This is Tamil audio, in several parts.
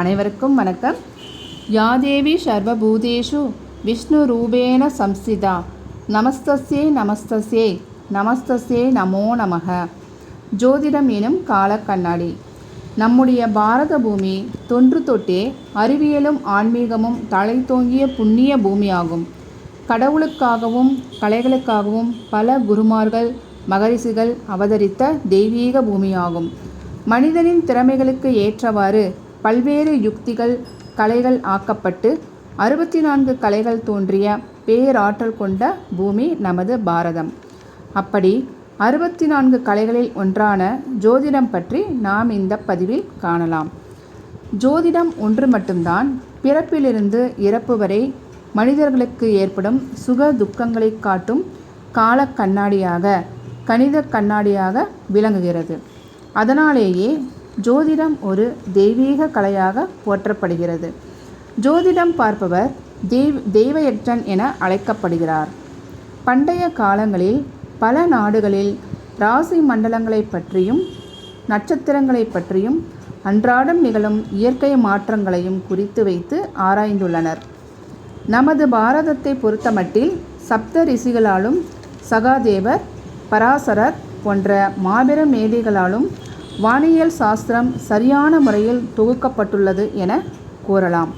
அனைவருக்கும் வணக்கம். யாதேவி சர்வபூதேஷு விஷ்ணு ரூபேண சம்சிதா நமஸ்தசே நமஸ்தசே நமஸ்தசே நமோ நமக. ஜோதிடம் எனும் காலக்கண்ணாடி நம்முடைய பாரத பூமி தொன்று தொட்டே அறிவியலும் ஆன்மீகமும் தலை தோங்கிய புண்ணிய பூமியாகும். கடவுளுக்காகவும் கலைகளுக்காகவும் பல குருமார்கள் மகரிஷிகள் அவதரித்த தெய்வீக பூமியாகும். மனிதனின் திறமைகளுக்கு ஏற்றவாறு பல்வேறு யுக்திகள் கலைகள் ஆக்கப்பட்டு அறுபத்தி நான்கு கலைகள் தோன்றிய பேராற்றல் கொண்ட பூமி நமது பாரதம். அப்படி அறுபத்தி நான்கு கலைகளில் ஒன்றான ஜோதிடம் பற்றி நாம் இந்த பதிவில் காணலாம். ஜோதிடம் ஒன்று மட்டும்தான். பிறப்பிலிருந்து இறப்பு வரை மனிதர்களுக்கு ஏற்படும் சுக துக்கங்களை காட்டும் கால கண்ணாடியாக கணித கண்ணாடியாக விளங்குகிறது. அதனாலேயே ஜோதிடம் ஒரு தெய்வீக கலையாக போற்றப்படுகிறது. ஜோதிடம் பார்ப்பவர் தெய்வ தெய்வயற்றன் என அழைக்கப்படுகிறார். பண்டைய காலங்களில் பல நாடுகளில் ராசி மண்டலங்களை பற்றியும் நட்சத்திரங்களை பற்றியும் அன்றாடம் நிகழும் இயற்கை மாற்றங்களையும் குறித்து வைத்து ஆராய்ந்துள்ளனர். நமது பாரதத்தை பொறுத்தமட்டில் சப்த ரிஷிகளாலும் சகாதேவர் பராசரர் போன்ற மாபெரும் மேதைகளாலும் வானியல் சாஸ்திரம் சரியான முறையில் தொகுக்கப்பட்டுள்ளது என கூறலாம்.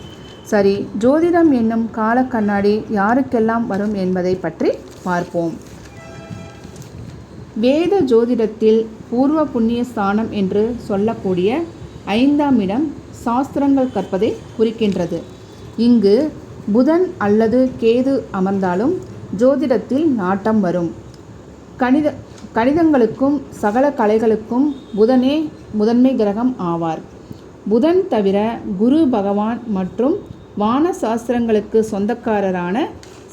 சரி ஜோதிடம் என்னும் கால கண்ணாடி யாருக்கெல்லாம் வரும் என்பதை பற்றி பார்ப்போம். வேத ஜோதிடத்தில் பூர்வ புண்ணிய ஸ்தானம் என்று சொல்லக்கூடிய ஐந்தாம் இடம் சாஸ்திரங்கள் கற்பதை குறிக்கின்றது. இங்கு புதன் அல்லது கேது அமர்ந்தாலும் ஜோதிடத்தில் நாட்டம் வரும். கணித கணிதங்களுக்கும் சகல கலைகளுக்கும் புதனே முதன்மை கிரகம் ஆவார். புதன் தவிர குரு பகவான் மற்றும் வான சாஸ்திரங்களுக்கு சொந்தக்காரரான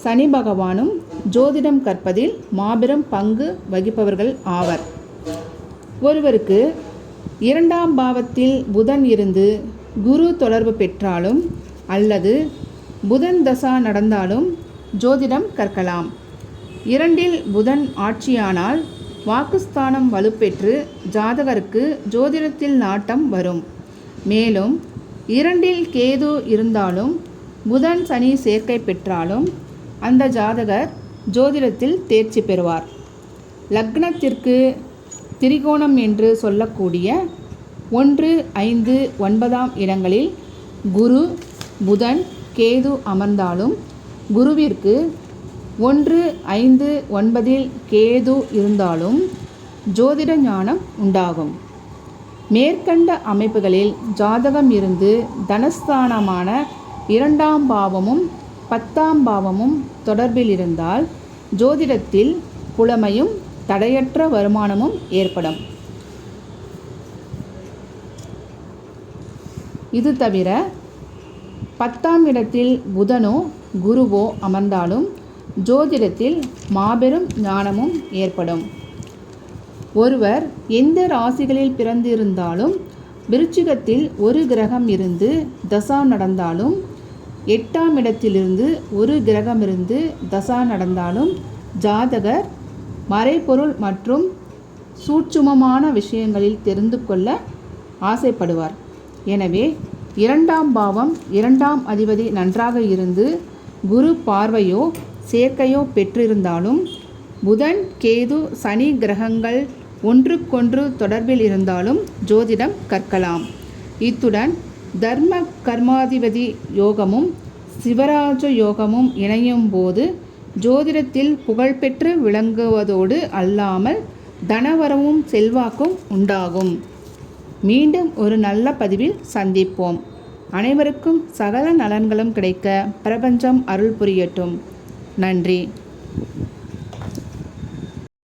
சனி பகவானும் ஜோதிடம் கற்பதில் மாபெரும் பங்கு வகிப்பவர்கள் ஆவர். ஒருவருக்கு இரண்டாம் பாவத்தில் புதன் இருந்து குரு தொடர்பு பெற்றாலும் அல்லது புதன் தசா நடந்தாலும் ஜோதிடம் கற்கலாம். இரண்டில் புதன் ஆட்சியானால் வாக்குஸ்தானம் வலுப்பெற்று ஜாதகருக்கு ஜோதிடத்தில் நாட்டம் வரும். மேலும் இரண்டில் கேது இருந்தாலும் புதன் சனி சேர்க்கை பெற்றாலும் அந்த ஜாதகர் ஜோதிடத்தில் தேர்ச்சி பெறுவார். லக்னத்திற்கு திரிகோணம் என்று சொல்லக்கூடிய ஒன்று ஐந்து ஒன்பதாம் இடங்களில் குரு புதன் கேது அமர்ந்தாலும் குருவிற்கு ஒன்று ஐந்து ஒன்பதில் கேது இருந்தாலும் ஜோதிட ஞானம் உண்டாகும். மேற்கண்ட அமைப்புகளில் ஜாதகம் இருந்து தனஸ்தானமான இரண்டாம் பாவமும் பத்தாம் பாவமும் தொடர்பில் இருந்தால் ஜோதிடத்தில் புலமையும் தடையற்ற வருமானமும் ஏற்படும். இது தவிர பத்தாம் இடத்தில் புதனோ குருவோ அமர்ந்தாலும் ஜோதிடத்தில் மாபெரும் ஞானமும் ஏற்படும். ஒருவர் எந்த ராசிகளில் பிறந்திருந்தாலும் விருச்சிகத்தில் ஒரு கிரகம் இருந்து தசா நடந்தாலும் எட்டாம் இடத்திலிருந்து ஒரு கிரகம் இருந்து தசா நடந்தாலும் ஜாதகர் மறைபொருள் மற்றும் சூட்சுமமான விஷயங்களில் தெரிந்து கொள்ள ஆசைப்படுவார். எனவே இரண்டாம் பாவம் இரண்டாம் அதிபதி நன்றாக இருந்து குரு பார்வையோ சேர்க்கையோ பெற்றிருந்தாலும் புதன் கேது சனி கிரகங்கள் ஒன்றுக்கொன்று தொடர்பில் இருந்தாலும் ஜோதிடம் கற்கலாம். இத்துடன் தர்ம கர்மாதிபதி யோகமும் சிவராஜ யோகமும் இணையும் போது ஜோதிடத்தில் புகழ்பெற்று விளங்குவதோடு அல்லாமல் தனவரவும் செல்வாக்கும் உண்டாகும். மீண்டும் ஒரு நல்ல பதிவில் சந்திப்போம். அனைவருக்கும் சகல நலன்களும் கிடைக்க பிரபஞ்சம் அருள் புரியட்டும். நன்றி.